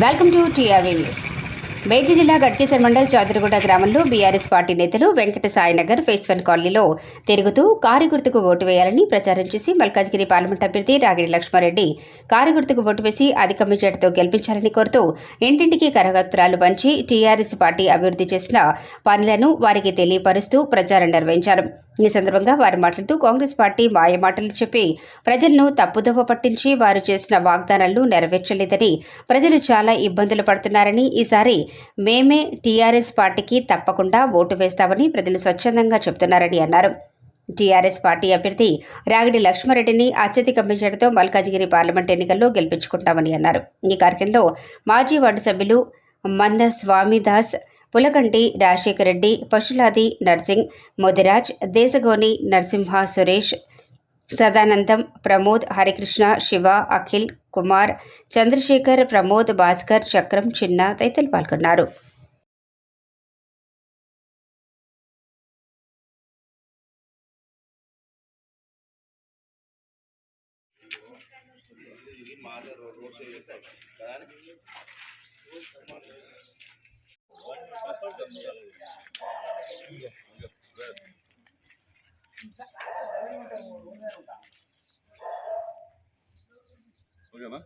Welcome to TRV news. Medchal జిల్లా గట్కేసర్ మండల్ చాదురుగుడ గ్రామంలో BRS party నేతలు వెంకట సాయినగర్ ఫేస్ వన్ కాలనీలో తిరుగుతూ కారు గుర్తుకు ఓటు వేయాలని ప్రచారం చేసి మల్కాజ్గిరి పార్లమెంట్ అభ్యర్థి రాగిడి లక్ష్మారెడ్డి కారు గుర్తుకు ఓటు వేసి అధిక మెజార్టీతో గెలిపించాలని కోరుతూ ఇంటింటికి కరగత్రాలు పంచి టీఆర్ఎస్ పార్టీ అభివృద్ధి చేసిన పనులను వారికి తెలియపరుస్తూ ప్రచారం నిర్వహించారు. ఈ సందర్భంగా వారు మాట్లాడుతూ కాంగ్రెస్ పార్టీ మాయమాటలు చెప్పి ప్రజలను తప్పుదోవ పట్టించి వారు చేసిన వాగ్దానాలను నెరవేర్చలేదని ప్రజలు చాలా ఇబ్బందులు పడుతున్నారని ఈసారి మేమే టీఆర్ఎస్ పార్టీకి తప్పకుండా ఓటు వేస్తామని ప్రజలు స్వచ్ఛందంగా చెబుతున్నారని అన్నారు. టీఆర్ఎస్ పార్టీ అభ్యర్థి రాగిడి లక్ష్మారెడ్డిని అత్యధిక మెజార్టీతో మల్కాజిగిరి పార్లమెంట్ ఎన్నికల్లో గెలిపించుకుంటామని అన్నారు. ఈ కార్యక్రమంలో మాజీ వార్డు సభ్యులు మంద స్వామిదాస్ పులకంటి రాజశేఖర రెడ్డి పశులాది నర్సింగ్ మోదిరాజ్ దేశగోని నరసింహ సురేష్ సదానందం ప్రమోద్ హరికృష్ణ శివ అఖిల్ కుమార్ చంద్రశేఖర్ ప్రమోద్ భాస్కర్ చక్రం చిన్న తదితరులు పాల్గొన్నారు. ఓకేనా?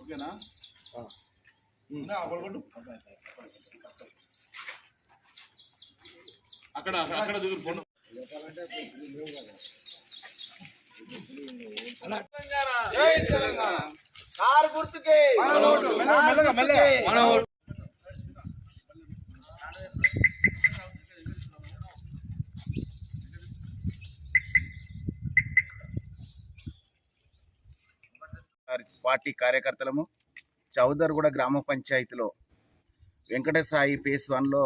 ఓకేనా? అక్కడ అక్కడ- దిగురు ఫోన్. కారు గుర్తుకే. గారి పార్టీ కార్యకర్తలము చౌదర్గూడ గ్రామ పంచాయతీలో వెంకటసాయి ఫేస్ వన్లో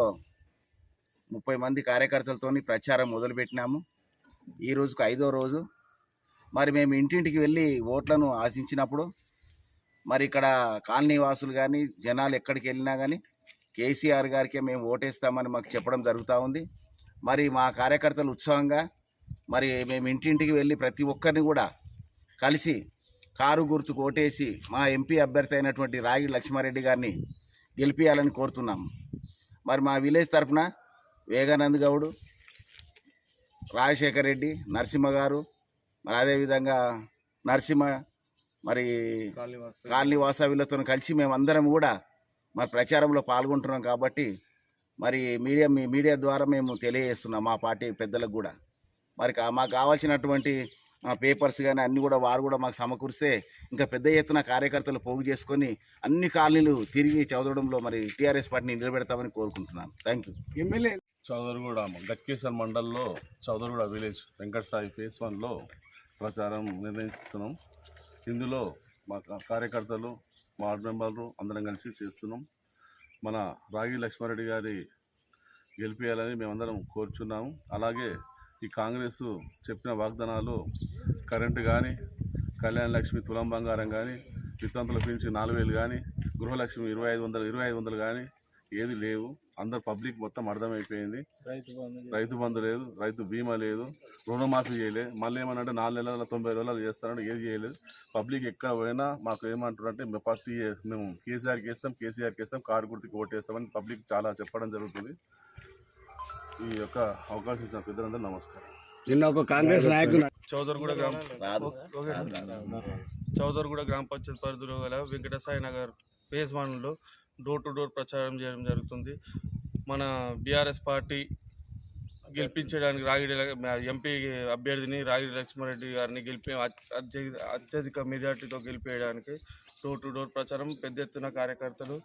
ముప్పై మంది కార్యకర్తలతోని ప్రచారం మొదలుపెట్టినాము. ఈ రోజుకు ఐదో రోజు. మరి మేము ఇంటింటికి వెళ్ళి ఓట్లను ఆశించినప్పుడు మరి ఇక్కడ కాలనీ వాసులు కానీ జనాలు ఎక్కడికి వెళ్ళినా కానీ కేసీఆర్ గారికే మేము ఓటేస్తామని మాకు చెప్పడం జరుగుతూ ఉంది. మరి మా కార్యకర్తలు ఉత్సాహంగా మరి మేము ఇంటింటికి వెళ్ళి ప్రతి ఒక్కరిని కూడా కలిసి కారు గుర్తుకు ఓటేసి మా ఎంపీ అభ్యర్థి అయినటువంటి రాగి లక్ష్మారెడ్డి గారిని గెలిపించాలని కోరుతున్నాము మరి మా విలేజ్ తరపున వేగానంద్ గౌడ్ రాజశేఖర్ రెడ్డి నరసింహ గారు మరి అదేవిధంగా నరసింహ మరి కాలనీ వాసవిలతో కలిసి మేమందరం కూడా మరి ప్రచారంలో పాల్గొంటున్నాం కాబట్టి మరి మీడియా మీ మీడియా ద్వారా మేము తెలియజేస్తున్నాం మా పార్టీ పెద్దలకు కూడా. మరి కా- మాకు కావాల్సినటువంటి పేపర్స్ కానీ అన్నీ కూడా వారు కూడా మాకు సమకూరిస్తే ఇంకా పెద్ద ఎత్తున కార్యకర్తలు పోగు చేసుకొని అన్ని కాలనీలు తిరిగి చదవడంలో మరి టీఆర్ఎస్ పార్టీని నిలబెడతామని కోరుకుంటున్నాను thank you. MLA Chowdariguda Ghatkesar మండల్లో చౌదరిగూడ విలేజ్ వెంకట సాయి ఫేస్ వన్లో ప్రచారం నిర్వహిస్తున్నాం. ఇందులో మా కార్యకర్తలు వార్డు మెంబర్లు అందరం కలిసి చేస్తున్నాం. మన రాగి లక్ష్మారెడ్డి గారి గెలిపేయాలని మేమందరం కోరుచున్నాము. అలాగే ఈ కాంగ్రెస్ చెప్పిన వాగ్దానాలు కరెంటు కానీ కళ్యాణ లక్ష్మి తులం బంగారం కానీ వితంతుల పెంచి నాలుగు వేలు కానీ గృహలక్ష్మి ఇరవై ఐదు వందలు ఇరవై ఐదు వందలు కానీ ఏది లేవు. అందరు పబ్లిక్ మొత్తం అర్థమైపోయింది. రైతు బంధు లేదు. రైతు బీమా లేదు. రుణమాఫీ చేయలేదు మళ్ళీ ఏమనంటే నాలుగు నెలల తొంభై రోజులు చేస్తారంటే ఏది చేయలేదు. పబ్లిక్ ఎక్కడ పోయినా మాకు ఏమంటారంటే మేము పార్టీ మేము కేసీఆర్కి వేస్తాం కేసీఆర్కి వేస్తాం కారు గుర్తుకి ఓటేస్తామని పబ్లిక్ చాలా చెప్పడం జరుగుతుంది. ఈ యొక్క అవకాశం ఇచ్చిన పెద్దలందరూ నమస్కారం. నిన్న ఒక కాంగ్రెస్ నాయకుడు చౌదర్గూడ గ్రామ. చౌదర్గూడ గ్రామ పంచాయతీ పరిధిలో గల వెంకటసాయి నగర్ ఫేజ్ వన్లో డోర్ టు డోర్ ప్రచారం చేయడం జరుగుతుంది. మన బీఆర్ఎస్ పార్టీ గెలిపించడానికి రాగిడి ఎంపీ అభ్యర్థిని రాగిడి లక్ష్మారెడ్డి గారిని గెలిపి అత్య- అత్యధిక మెజార్టీతో గెలిపేయడానికి డోర్ టు డోర్ ప్రచారం పెద్ద ఎత్తున కార్యకర్తలు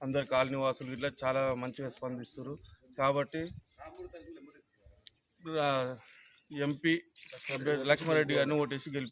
అందరు కాలనీ వాసులు ఇట్లా చాలా మంచిగా స్పందిస్తారు కాబట్టి ఎంపీ లక్ష్మారెడ్డి గారిని ఓటేసి గెలిపి